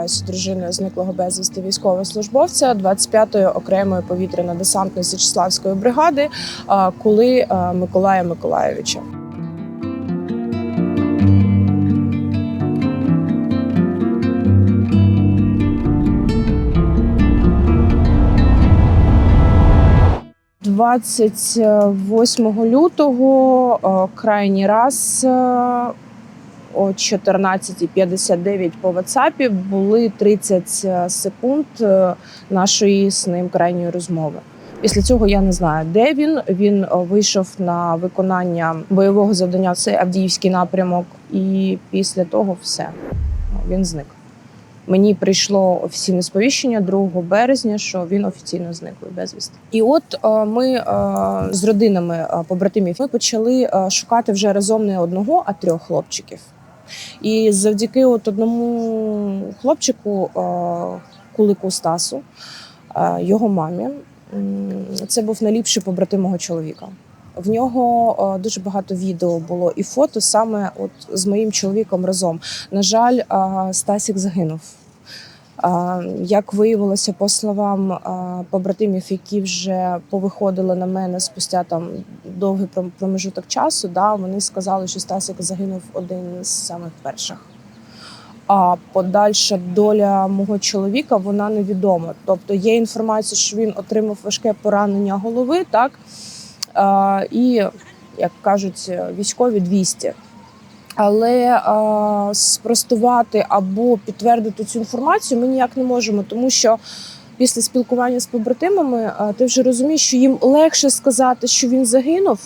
являюся дружиною зниклого безвісти військовослужбовця 25-ї окремої повітряно-десантної Січеславської бригади а, Кули Миколая Миколаєвича. «28 лютого е, крайній раз е, о 14.59 по WhatsApp були 30 секунд е, нашої з ним крайньої розмови. Після цього я не знаю, де він. Він е, вийшов на виконання бойового завдання. Це Авдіївський напрямок, і після того все він зник. Мені прийшло офіційне сповіщення 2 березня, що він офіційно зниклий безвісти. І от е, ми е, з родинами е, побратимів ми почали е, шукати вже разом не одного, а трьох хлопчиків. І завдяки от одному хлопчику, е, кулику Стасу, е, його мамі, це був найліпший побратим мого чоловіка. В нього е, дуже багато відео було і фото саме от з моїм чоловіком разом. На жаль, Стасік загинув. Як виявилося, по словам побратимів, які вже повиходили на мене спустя там довгий пром- промежуток часу, да, вони сказали, що Стасік загинув один з самих перших. А подальша доля мого чоловіка вона невідома. Тобто є інформація, що він отримав важке поранення голови, так і, як кажуть, військові 200. Але а, спростувати або підтвердити цю інформацію ми ніяк не можемо, тому що після спілкування з побратимами а, ти вже розумієш, що їм легше сказати, що він загинув,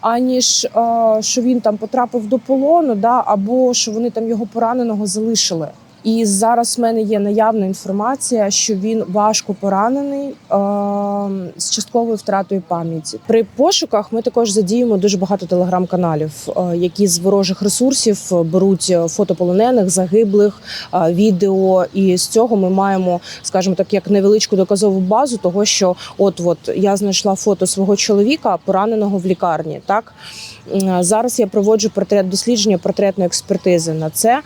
аніж а, що він там потрапив до полону, да, або що вони там його пораненого залишили. І зараз в мене є наявна інформація, що він важко поранений е, з частковою втратою пам'яті. При пошуках ми також задіємо дуже багато телеграм-каналів, е, які з ворожих ресурсів беруть е, фото полонених, загиблих, е, відео. І з цього ми маємо, скажімо так, як невеличку доказову базу того, що от от я знайшла фото свого чоловіка, пораненого в лікарні. Так зараз я проводжу портрет дослідження портретної експертизи на це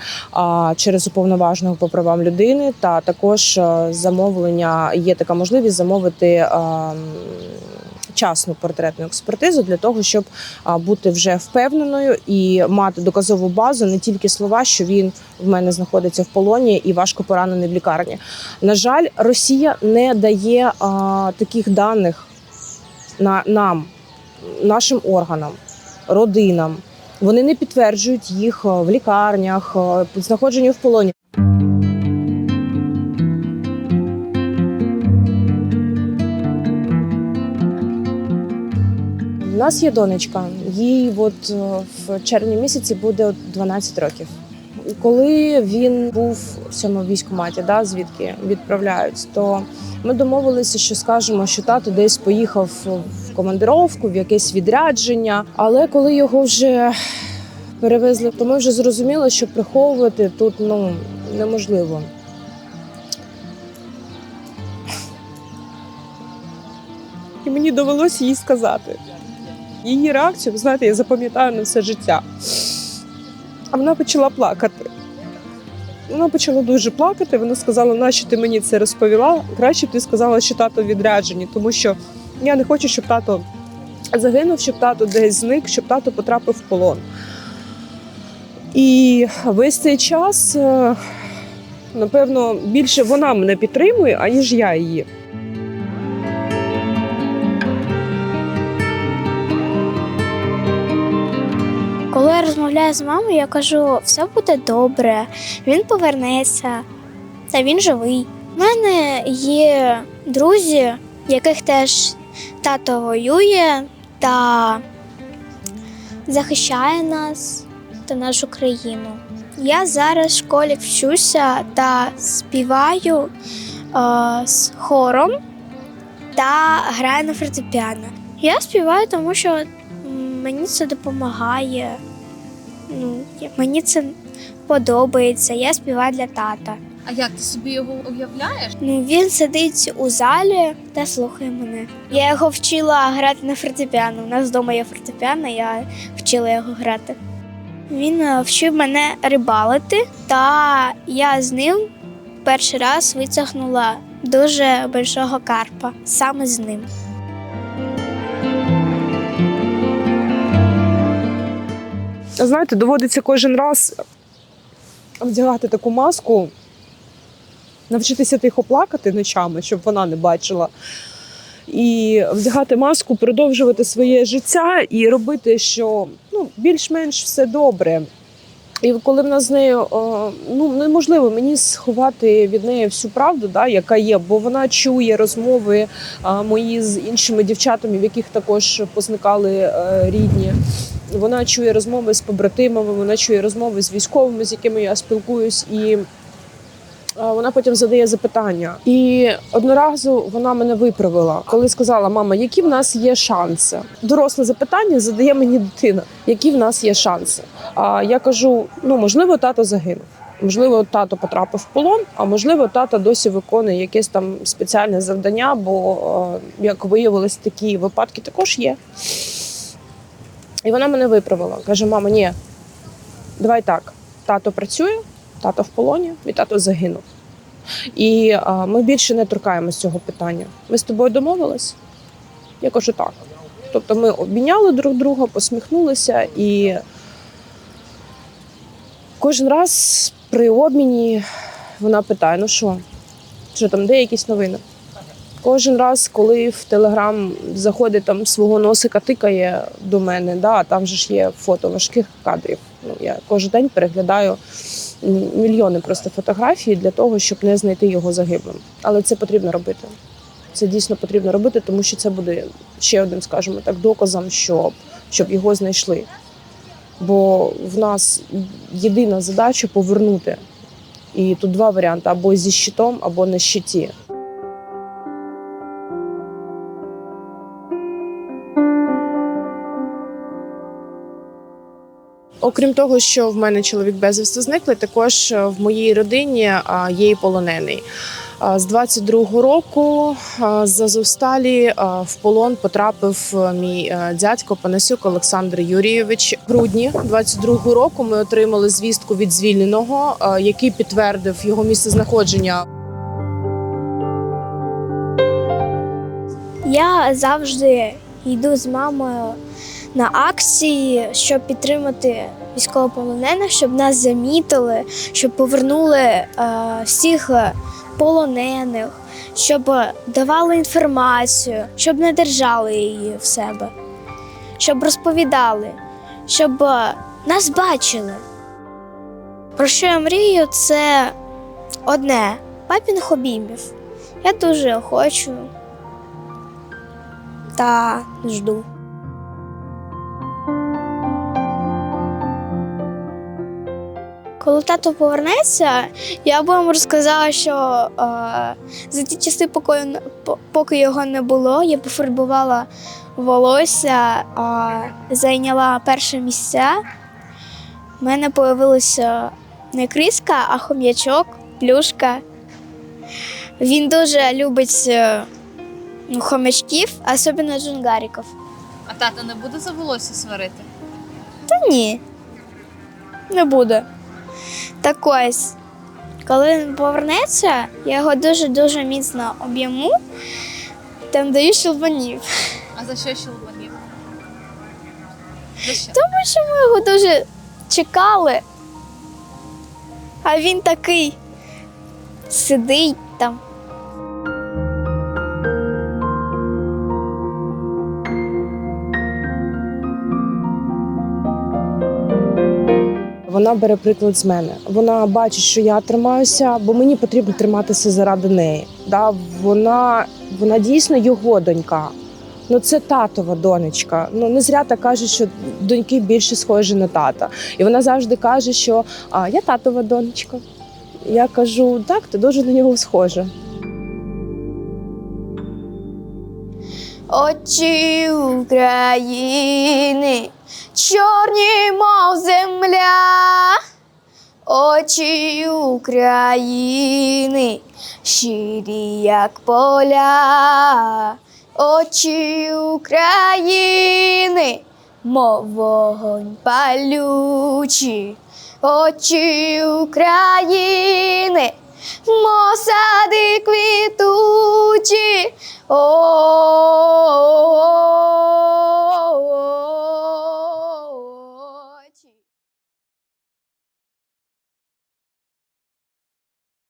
через уповноваженого по правам людини, та також е, замовлення є така можливість замовити. е, Часну портретну експертизу для того, щоб бути вже впевненою і мати доказову базу, не тільки слова, що він в мене знаходиться в полоні і важко поранений в лікарні. На жаль, Росія не дає а, таких даних на нам, нашим органам, родинам. Вони не підтверджують їх е, в лікарнях, знаходженню в полоні. У нас є донечка, їй от е, в червні місяці буде 12 років. Коли він був в цьому військкоматі, да, звідки відправляють, то ми домовилися, що скажемо, що тато десь поїхав в командировку, в якесь відрядження. Але коли його вже перевезли, то ми вже зрозуміли, що приховувати тут ну неможливо. І мені довелося їй сказати. Її реакцію, ви знаєте, я запам'ятаю на все життя. А вона почала плакати. Вона почала дуже плакати. Вона сказала, нащо ти мені це розповіла? Краще б ти сказала, що тато в відрядженні, тому що я не хочу, щоб тато загинув, щоб тато десь зник, щоб тато потрапив в полон. І весь цей час, е, напевно, більше вона мене підтримує, аніж я її. Розмовляю з мамою, я кажу, все буде добре, він повернеться, та він живий. У мене є друзі, яких теж тато воює та захищає нас та нашу країну. Я зараз в школі вчуся та співаю е, з хором та граю на фортепіано. Я співаю, тому що мені це допомагає. Ну, мені це подобається. Я співаю для тата. А як ти собі його уявляєш? Ну, він сидить у залі та слухає мене. Я його вчила грати на фортепіано. У нас вдома є фортепіано, я вчила його грати. Він е, вчив мене рибалити, та я з ним перший раз витягнула дуже большого карпа саме з ним. Знаєте, доводиться кожен раз вдягати таку маску, навчитися тихо плакати ночами, щоб вона не бачила. І вдягати маску, продовжувати своє життя і робити, що ну, більш-менш все добре. І коли в нас з нею ну неможливо мені сховати від неї всю правду, да, яка є, бо вона чує розмови мої з іншими дівчатами, в яких також позникали е, рідні. Вона чує розмови з побратимами, вона чує розмови з військовими, з якими я спілкуюсь, і вона потім задає запитання. І одноразу вона мене виправила, коли сказала: Мама, які в нас є шанси? Доросле запитання задає мені дитина, які в нас є шанси. А я кажу: ну можливо, тато загинув. Можливо, тато потрапив в полон, а можливо, тато досі виконує якесь там спеціальне завдання, бо, е, як виявилось, такі випадки також є. І вона мене виправила. Каже: мама, ні, давай так. Тато працює, тато в полоні, і тато загинув. І а, ми більше не торкаємось цього питання. Ми з тобою домовились? Я кажу так. Тобто ми обміняли друг друга, посміхнулися, і кожен раз при обміні вона питає: ну що, що там, де якісь новини? Кожен раз, коли в Телеграм заходить там свого носика, тикає до мене, да, там же ж є фото важких кадрів. Ну, я кожен день переглядаю мільйони просто фотографій для того, щоб не знайти його загиблим. Але це потрібно робити. Це дійсно потрібно робити, тому що це буде ще одним, скажімо так, доказом, щоб, щоб його знайшли. Бо в нас єдина задача повернути. І тут два варіанти: або зі щитом, або на щиті. Окрім того, що в мене чоловік безвісти зниклий, також е, в моїй родині є і полонений. З 22-го року з Азовсталі в полон потрапив е, мій е, дядько Панасюк Олександр Юрійович. В грудні 22-го року ми отримали звістку від звільненого, який підтвердив його місцезнаходження Я завжди йду з мамою на акції, щоб підтримати військовополонених, щоб нас замітили, щоб повернули е, всіх полонених, щоб давали інформацію, щоб не держали її в себе, щоб розповідали, щоб е, нас бачили. Про що я мрію, це одне папіних обіймів. Я дуже хочу та жду. Коли тато повернеться, я б вам розказала, що е, за ті часи, поки, поки його не було, я пофарбувала волосся, е, зайняла перше місце. У мене появилася не криска, а хом'ячок, плюшка. Він дуже любить е, ну, хомячків, особливо джунгариків. А тата не буде за волосся сварити? Та ні, не буде. Так ось, коли він повернеться, я його дуже-дуже міцно об'єму, там даю щелбанів. А за що щелбанів? За що? Тому що ми його дуже чекали. А він такий сидить там. Вона бере приклад з мене. Вона бачить, що я тримаюся, бо мені потрібно триматися заради неї. Да? Вона, вона дійсно його донька. Ну це татова донечка. Ну не зря так кажуть, що доньки більше схожі на тата. І вона завжди каже, що а, я татова донечка. Я кажу, так, ти дуже на нього схожа. Очі України, чорні, мов земля, очі України, щирі, як поля, очі України, мов вогонь палючі, очі України, Мосади квітучі, Oh. oh, oh, oh